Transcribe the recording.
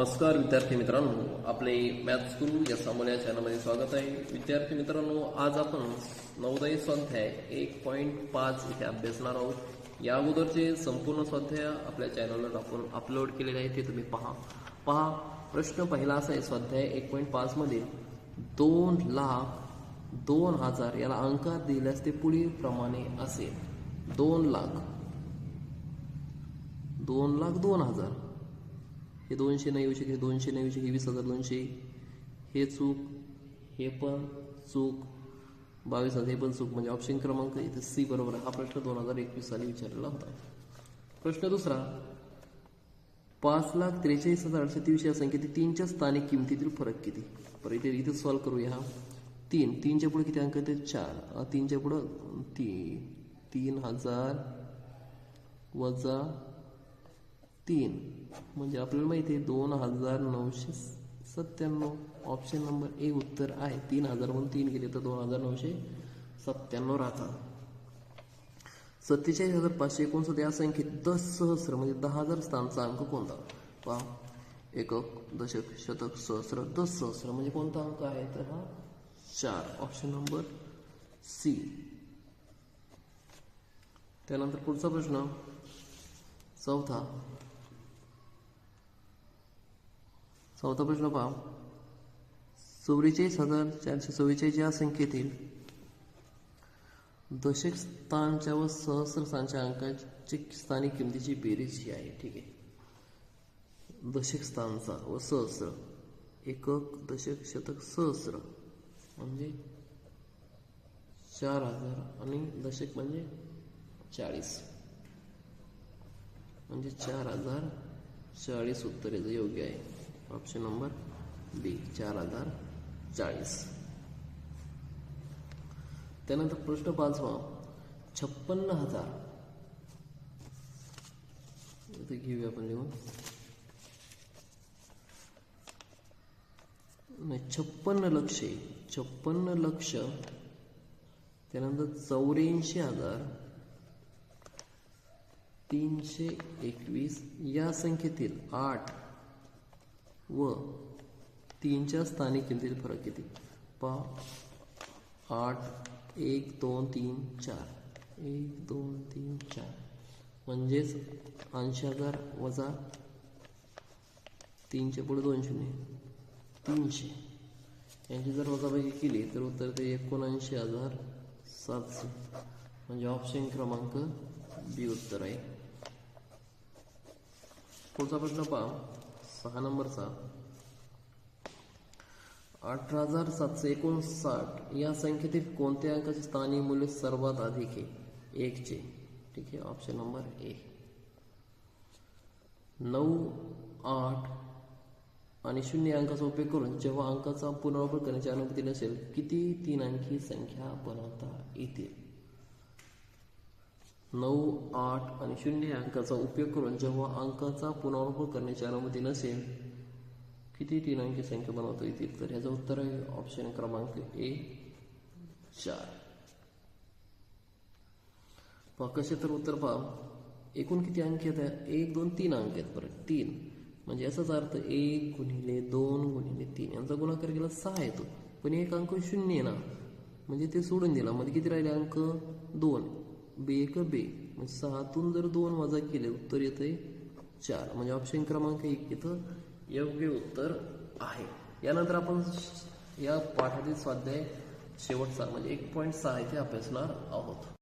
नमस्कार विद्यार्थी मित्रांनो आपले मॅथ स्कूल या सामोल या चॅनलमध्ये स्वागत आहे. विद्यार्थी मित्रांनो आज आपण नवोदय स्वाध्याय एक पॉईंट पाच इथे अभ्यासणार आहोत. या अगोदरचे संपूर्ण स्वाध्याय आपल्या चॅनलवर आपण अपलोड केलेले आहे ते तुम्ही पहा. पहा प्रश्न पहिला असा आहे स्वाध्याय एक पॉईंट पाच मध्ये दोन लाख दोन हजार याला अंकात दिल्यास ते पुढील प्रमाणे असेल. दोन लाख. दोन लाख दोन हजार. हे दोनशे नाही येऊ दोनशे नाही येऊ वीस हजार दोनशे. हे चूक हे पण चूक बावीस हजार हे पण चूक. म्हणजे ऑप्शन क्रमांक इथे सी बरोबर आहे. हा प्रश्न दोन हजार एकवीस साली विचारलेला होता. प्रश्न दुसरा पाच लाख त्रेचाळीस हजार आठशे तीनशे या संख्येतील तीनच्या स्थानिक किमतीतील फरक किती? बरं इथे इथे सॉल्व्ह करूया हा. तीन तीनच्या पुढे किती अंक येते चार. तीनच्या पुढं ती तीन हजार वजा तीन. म्हणजे आपल्याला माहिती आहे दोन हजार नऊशे सत्त्याण्णव. ऑप्शन नंबर ए उत्तर आहे. तीन हजार म्हणून तीन गेले तर दोन हजार नऊशे सत्त्याण्णव राहतात. सत्तेचाळीस हजार पाचशे एकोणसत्तर या संख्येत दस सहस्र म्हणजे दहा हजार स्थानचा अंक कोणता? पहा. एकक दशक शतक सहस्र दस सहस्र म्हणजे कोणता अंक आहे? तर हा चार. ऑप्शन नंबर सी त्यानंतर पुढचा प्रश्न. चौथा. चौथा प्रश्न पहा. चौवेचाळीस हजार चारशे चव्वेचाळीस या संख्येतील दशक स्थानच्या व सहस्र स्थानच्या अंकाची स्थानिक किमतीची बेरीज ही आहे. ठीक आहे. दशक स्थानचा व सहस्र. एकक दशक शतक सहस्र. म्हणजे चार हजार आणि दशक म्हणजे चाळीस. म्हणजे चार हजार चाळीस उत्तर याचं योग्य आहे. ऑप्शन नंबर बी चार हजार चाळीस. त्यानंतर प्रश्न पाचवा छप्पन्न हजार. घेऊया आपण लिहून. नाही छप्पन्न लक्ष छप्पन्न लक्ष त्यानंतर चौऱ्याऐंशी हजार तीनशे एकवीस या संख्येतील आठ व तीनच्या स्थानिक किमतीतील फरक किती? पा आठ एक दोन तीन चार. एक दोन तीन चार. म्हणजेच ऐंशी हजार वजा तीनशे पुढे दोन शून्य. तीनशे. यांची जर वजाबाकी केली तर उत्तर ते एकोणऐंशी हजार सातशे. म्हणजे ऑप्शन क्रमांक बी उत्तर आहे. पुढचा प्रश्न पहा. सहा नंबरचा अठरा हजार सातशे एकोणसाठ या संख्येतील कोणत्या अंकाचे स्थानिक मूल्य सर्वात अधिक आहे? एकचे ठीक आहे ऑप्शन नंबर ए नऊ आठ आणि शून्य अंकाचा उपयोग करून जेव्हा अंकाचा पुनर्वापर करण्याची अनुमती नसेल किती तीन अंकी संख्या बनवता येतील? नऊ आठ आणि शून्य या अंकाचा उपयोग करून जेव्हा अंकाचा पुनरावृत्त करण्याची अनुमती नसेल किती तीन अंकी संख्या बनवता येतील? तर ह्याचं उत्तर आहे ऑप्शन क्रमांक ए चार. पहा कसे तर उत्तर पहा. एकूण किती अंक आहेत? एक दोन तीन अंक आहेत बरं. तीन. म्हणजे याचाच अर्थ एक गुणिले दोन गुणिले तीन. यांचा गुणाकार केला सहा येतो. पण एक अंक शून्य आहे ना. म्हणजे ते सोडून दिला. म्हणजे किती राहिले अंक? दोन. बे एक बे म्हणजे सहातून जर दोन वजा केले उत्तर येते चार. म्हणजे ऑप्शन क्रमांक एक इथं योग्य उत्तर आहे. यानंतर आपण या पाठातील स्वाध्याय शेवटचा म्हणजे एक पॉईंट सहा इथे अभ्यासणार आहोत.